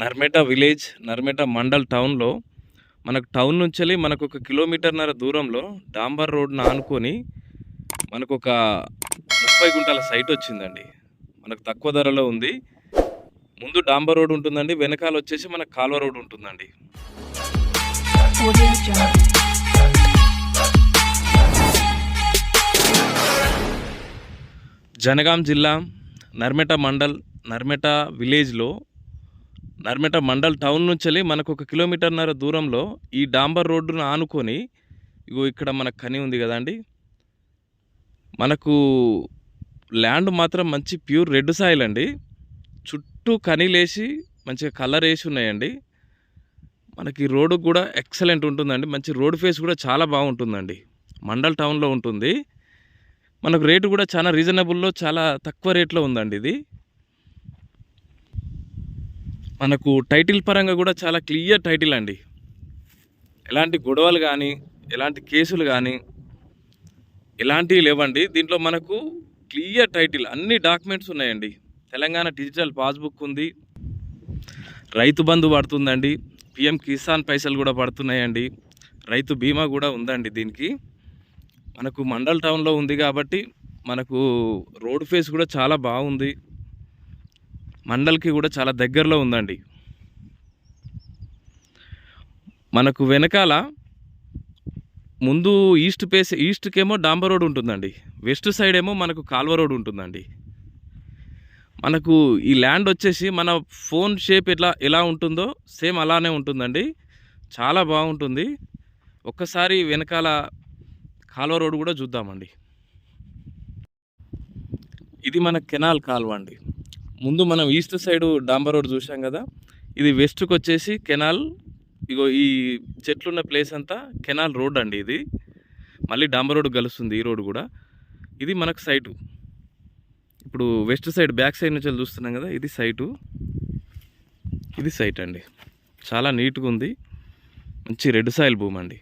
Narmetta village Narmetta mandal టౌన్లో మనకు town నుంచి వెళ్ళి మనకు ఒక కిలోమీటర్న్నర దూరంలో డాంబర్ రోడ్ను ఆనుకొని మనకు ఒక ముప్పై గుంటల సైట్ వచ్చిందండి. మనకు తక్కువ ధరలో ఉంది. ముందు డాంబర్ రోడ్ ఉంటుందండి వెనకాల వచ్చేసి మనకు కాల్వ రోడ్ ఉంటుందండి. జనగాం జిల్లా నర్మెట మండల్ నర్మెట విలేజ్లో నర్మెట మండల్ టౌన్ నుంచి వెళ్ళి మనకు ఒక కిలోమీటర్న్నర దూరంలో ఈ డాంబర్ రోడ్డును ఆనుకొని ఇగో ఇక్కడ మనకు కని ఉంది కదండి. మనకు ల్యాండ్ మాత్రం మంచి ప్యూర్ రెడ్ సాయిల్ అండి. చుట్టూ కనీలేసి మంచిగా కలర్ వేసి ఉన్నాయండి. మనకి రోడ్డు కూడా ఎక్సలెంట్ ఉంటుందండి. మంచి రోడ్ ఫేస్ కూడా చాలా బాగుంటుందండి. మండల్ టౌన్లో ఉంటుంది. మనకు రేటు కూడా చాలా రీజనబుల్లో చాలా తక్కువ రేట్లో ఉందండి ఇది. మనకు టైటిల్ పరంగా కూడా చాలా క్లియర్ టైటిల్ అండి. ఎలాంటి గొడవలు కానీ ఎలాంటి కేసులు కానీ ఎలాంటివి లేవండి. దీంట్లో మనకు క్లియర్ టైటిల్ అన్ని డాక్యుమెంట్స్ ఉన్నాయండి. తెలంగాణ డిజిటల్ పాస్బుక్ ఉంది. రైతు బంధు పడుతుందండి. పిఎం కిసాన్ పైసలు కూడా పడుతున్నాయండి. రైతు బీమా కూడా ఉందండి దీనికి. మనకు మండల్ టౌన్లో ఉంది కాబట్టి మనకు రోడ్ ఫేస్ కూడా చాలా బాగుంది. మండల్కి కూడా చాలా దగ్గరలో ఉందండి. మనకు వెనకాల ముందు ఈస్ట్ పేస్ ఈస్ట్కేమో డాంబర్ రోడ్ ఉంటుందండి. వెస్ట్ సైడ్ ఏమో మనకు కాల్వ రోడ్ ఉంటుందండి. మనకు ఈ ల్యాండ్ వచ్చేసి మన ఫోన్ షేప్ ఎట్లా ఎలా ఉంటుందో సేమ్ అలానే ఉంటుందండి. చాలా బాగుంటుంది. ఒక్కసారి వెనకాల కాలువ రోడ్ కూడా చూద్దామండి. ఇది మన కెనాల్ కాలువ అండి. ముందు మనం ఈస్ట్ సైడ్ డాంబర్ రోడ్ చూసాం కదా ఇది వెస్ట్కి వచ్చేసి కెనాల్ ఇగో ఈ చెట్లున్న ప్లేస్ అంతా కెనాల్ రోడ్ అండి ఇది. మళ్ళీ డాంబర్ రోడ్ కలుస్తుంది ఈ రోడ్ కూడా. ఇది మనకు సైటు. ఇప్పుడు వెస్ట్ సైడ్ బ్యాక్ సైడ్ నుంచి చూస్తున్నాం కదా ఇది సైటు. ఇది సైట్ అండి. చాలా నీట్గా ఉంది. మంచి రెడ్ సాయిల్ భూమి అండి.